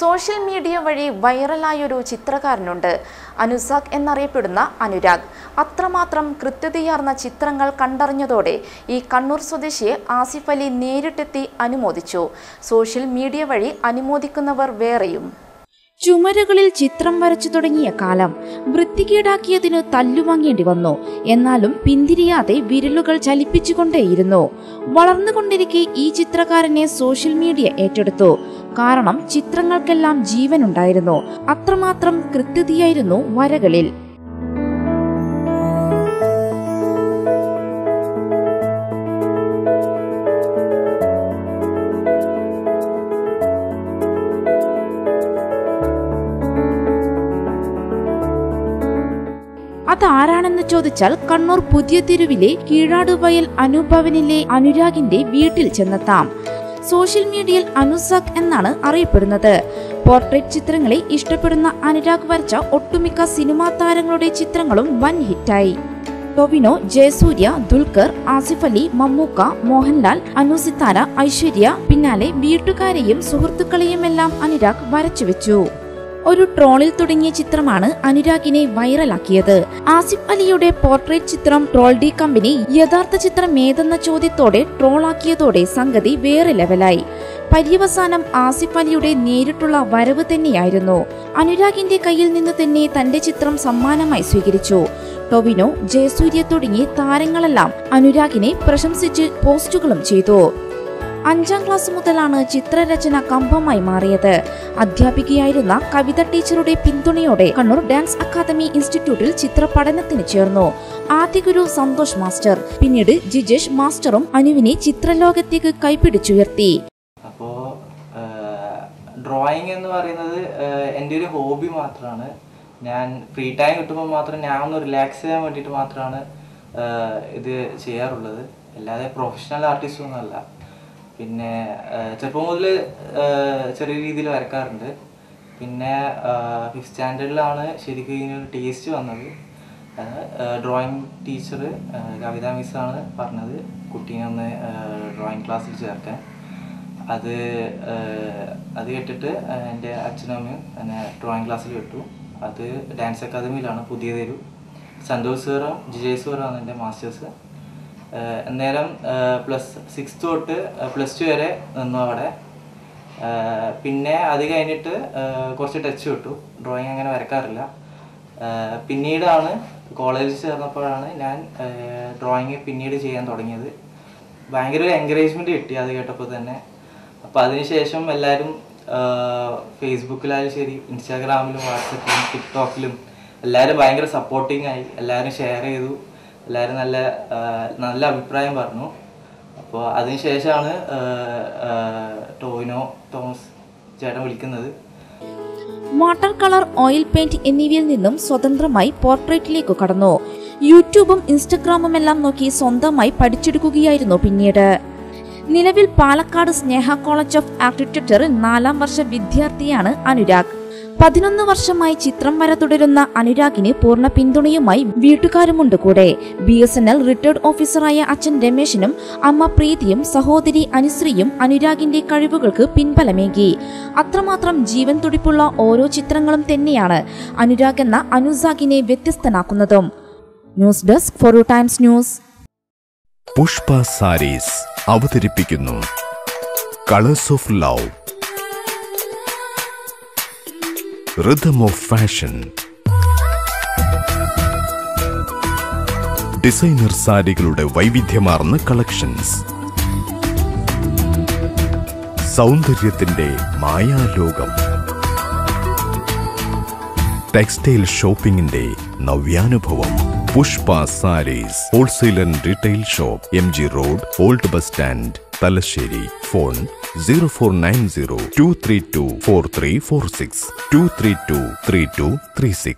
Social media വഴി വൈറലായ ഒരു ചിത്രകാരനുണ്ട്. അനുസാഖ് എന്നറിയപ്പെടുന്ന അനുരാഗ്. അത്രമാത്രം കൃത്യതയാർന്ന ചിത്രങ്ങൾ കണ്ടറിഞ്ഞതോടെ ഈ കണ്ണൂർ സ്വദേശിയെ ആസിഫ് അലി നേരിട്ടെത്തി അനുമോദിച്ചു. സോഷ്യൽ മീഡിയ വഴി അനുമോദിക്കുന്നവർ വേറെയും. ചുമരുകളിൽ ചിത്രം വരച്ചു തുടങ്ങിയ കാലം വൃത്തികേടാക്കിയതിന് തല്ലുവാങ്ങേണ്ടി വന്നു. എന്നാലും പിന്തിരിയാതെ വിരലുകൾ ചലിപ്പിച്ചുകൊണ്ടേയിരുന്നു. വളർന്നുകൊണ്ടിരിക്കെ ഈ ചിത്രകാരനെ സോഷ്യൽ മീഡിയ ഏറ്റെടുത്തു. കാരണം ചിത്രങ്ങൾക്കെല്ലാം ജീവൻ ഉണ്ടായിരുന്നു അത്രമാത്രം കൃത്യതയായിരുന്നു വരകളിൽ. അതാരാണെന്ന് ചോദിച്ചാൽ കണ്ണൂർ പുതിയ തെരുവിലെ കീഴാടുവയൽ അനുഭവനിലെ അനുരാഗിന്റെ വീട്ടിൽ ചെന്നെത്താം. സോഷ്യൽ മീഡിയയിൽ അനുസക് എന്നാണ് അറിയപ്പെടുന്നത്. പോർട്രേറ്റ് ചിത്രങ്ങളെ ഇഷ്ടപ്പെടുന്ന അനുരാഗ് വരച്ച ഒട്ടുമിക്ക സിനിമാ താരങ്ങളുടെ ചിത്രങ്ങളും വൻ ഹിറ്റായി. ടൊവിനോ ജയസൂര്യ ദുൽഖർ ആസിഫ് അലി മമ്മൂക്ക മോഹൻലാൽ അനുസിത്താര ഐശ്വര്യ പിന്നാലെ വീട്ടുകാരെയും സുഹൃത്തുക്കളെയുമെല്ലാം അനുരാഗ് വരച്ചുവെച്ചു. ഒരു ട്രോളിൽ തുടങ്ങിയ ചിത്രമാണ് അനുരാഗിനെ വൈറലാക്കിയത്. ആസിഫ് അലിയുടെ പോർട്രേറ്റ് ചിത്രം ട്രോൾ ഡി കമ്പനി യഥാർത്ഥ ചിത്രം ഏതെന്ന ചോദ്യത്തോടെ ട്രോളാക്കിയതോടെ സംഗതി വേറെ ലെവലായി. പര്യവസാനം ആസിഫ് അലിയുടെ നേരിട്ടുള്ള വരവ് തന്നെയായിരുന്നു. അനുരാഗിന്റെ കയ്യിൽ നിന്ന് തന്നെ തന്റെ ചിത്രം സമ്മാനമായി സ്വീകരിച്ചു. ടൊവിനോ ജയസൂര്യ തുടങ്ങി താരങ്ങളെല്ലാം അനുരാഗിനെ പ്രശംസിച്ച് പോസ്റ്റുകളും ചെയ്തു. അഞ്ചാം ക്ലാസ് മുതലാണ് ചിത്രരചന കമ്പമായി മാറിയത്. അധ്യാപികയായിരുന്ന കവിത ടീച്ചറുടെ പിന്തുണയോടെ കണ്ണൂർ ഡാൻസ് അക്കാദമി ഇൻസ്റ്റിറ്റ്യൂട്ടിൽ ചിത്ര പഠനത്തിന് ചേർന്നു. ആദ്യ ഗുരു സന്തോഷ് മാസ്റ്റർ പിന്നീട് ജിജേഷ് മാസ്റ്ററും അനുവിനെ ചിത്രലോകത്തേക്ക് കൈപിടിച്ചുയർത്തി. അപ്പോൾ ഡ്രോയിങ് എന്ന് പറയുന്നത് എന്റെ ഒരു ഹോബി മാത്രമാണ് ഞാൻ ഫ്രീ ടൈം കിട്ടുമ്പോൾ മാത്രം ഞാൻ ഒന്ന് റിലാക്സ് ചെയ്യാൻ വേണ്ടിയിട്ട് മാത്രമാണ് ഇത് ചെയ്യാറുള്ളത്. അല്ലാതെ പ്രൊഫഷണൽ ആർട്ടിസ്റ്റ് ഒന്നുമല്ല പിന്നെ ചെറുപ്പം മുതൽ ചെറിയ രീതിയിൽ വരക്കാറുണ്ട്. പിന്നെ ഫിഫ്ത് സ്റ്റാൻഡേർഡിലാണ് ശരിക്കും ഇതിനൊരു ടേസ്റ്റ് വന്നത്. ഡ്രോയിങ് ടീച്ചർ കവിത മിസ്സാണ് പറഞ്ഞത്. കുട്ടീനെ ഒന്ന് ഡ്രോയിങ് ക്ലാസ്സിൽ ചേർക്കാൻ. അത് അത് കേട്ടിട്ട് എന്റെ അച്ഛനും അമ്മയും എന്നെ ഡ്രോയിങ് ക്ലാസ്സിൽ വിട്ടു. അത് ഡാൻസ് അക്കാദമിയിലാണ് പുതിയ തരൂ സന്തോഷ് സാറും ജിജയ് സാറാണ് എന്റെ മാസ്റ്റേഴ്സ് അന്നേരം പ്ലസ് സിക്സ് തൊട്ട് പ്ലസ് ടു വരെ നിന്നു അവിടെ. പിന്നെ അത് കഴിഞ്ഞിട്ട് കുറച്ച് ടച്ച് വിട്ടു. ഡ്രോയിങ് അങ്ങനെ വരക്കാറില്ല. പിന്നീടാണ് കോളേജിൽ ചേർന്നപ്പോഴാണ് ഞാൻ ഡ്രോയിങ് പിന്നീട് ചെയ്യാൻ തുടങ്ങിയത്. ഭയങ്കര ഒരു എൻകറേജ്മെന്റ് കിട്ടി അത് കേട്ടപ്പോൾ തന്നെ. അപ്പോൾ അതിനുശേഷം എല്ലാവരും ഫേസ്ബുക്കിലായാലും ശരി ഇൻസ്റ്റാഗ്രാമിലും വാട്സപ്പിലും ടിക്ടോക്കിലും എല്ലാവരും ഭയങ്കര സപ്പോർട്ടിങ് ആയി. എല്ലാവരും ഷെയർ ചെയ്തു. എല്ലാവരും നല്ല നല്ല അഭിപ്രായം പറഞ്ഞു. അപ്പോൾ അതിനുശേഷമാണ് ടോവിനോ തോമസ് ചേട്ടൻ വിളിക്കുന്നത്. വാട്ടർ കളർ ഓയിൽ പെയിന്റ് എന്നിവയിൽ നിന്നും സ്വതന്ത്രമായി പോർട്രേറ്റിലേക്ക് കടന്നു. യൂട്യൂബും ഇൻസ്റ്റഗ്രാമും എല്ലാം നോക്കി സ്വന്തമായി പഠിച്ചെടുക്കുകയായിരുന്നു പിന്നീട്. നിലവിൽ പാലക്കാട് സ്നേഹ കോളേജ് ഓഫ് ആർക്കിടെക്ചറിൽ നാലാം വർഷ വിദ്യാർത്ഥിയാണ് അനുരാഗ്. പതിനൊന്ന് വർഷമായി ചിത്രം വര തുടരുന്ന അനുരാഗിന് പൂർണ പിന്തുണയുമായി വീട്ടുകാരുമുണ്ട് കൂടെ. B S N L retired ഓഫീസറായ അച്ഛൻ രമേശിനും അമ്മ പ്രീതിയും സഹോദരി അനുശ്രീയും അനുരാഗിന്റെ കഴിവുകൾക്ക് പിൻബലമേകി. അത്രമാത്രം ജീവൻ തുടിപ്പുള്ള ഓരോ ചിത്രങ്ങളും തന്നെയാണ് അനുരാഗ് എന്ന അനുസാഗിനെ വ്യത്യസ്തനാക്കുന്നതും. News desk four times news. Pushpa sarees അവതരിപ്പിക്കുന്നു. Colours of love rhythm of fashion designer സാരികളുടെ വൈവിധ്യമാർന്ന കളക്ഷൻസ് സൗന്ദര്യത്തിന്റെ മായാലോകം. ടെക്സ്റ്റൈൽ ഷോപ്പിംഗിന്റെ നവ്യാനുഭവം. Pushpa sarees wholesale and retail shop M G road old bus stand Thalassery phone zero four nine zero two three two four three four six two three two three two three six.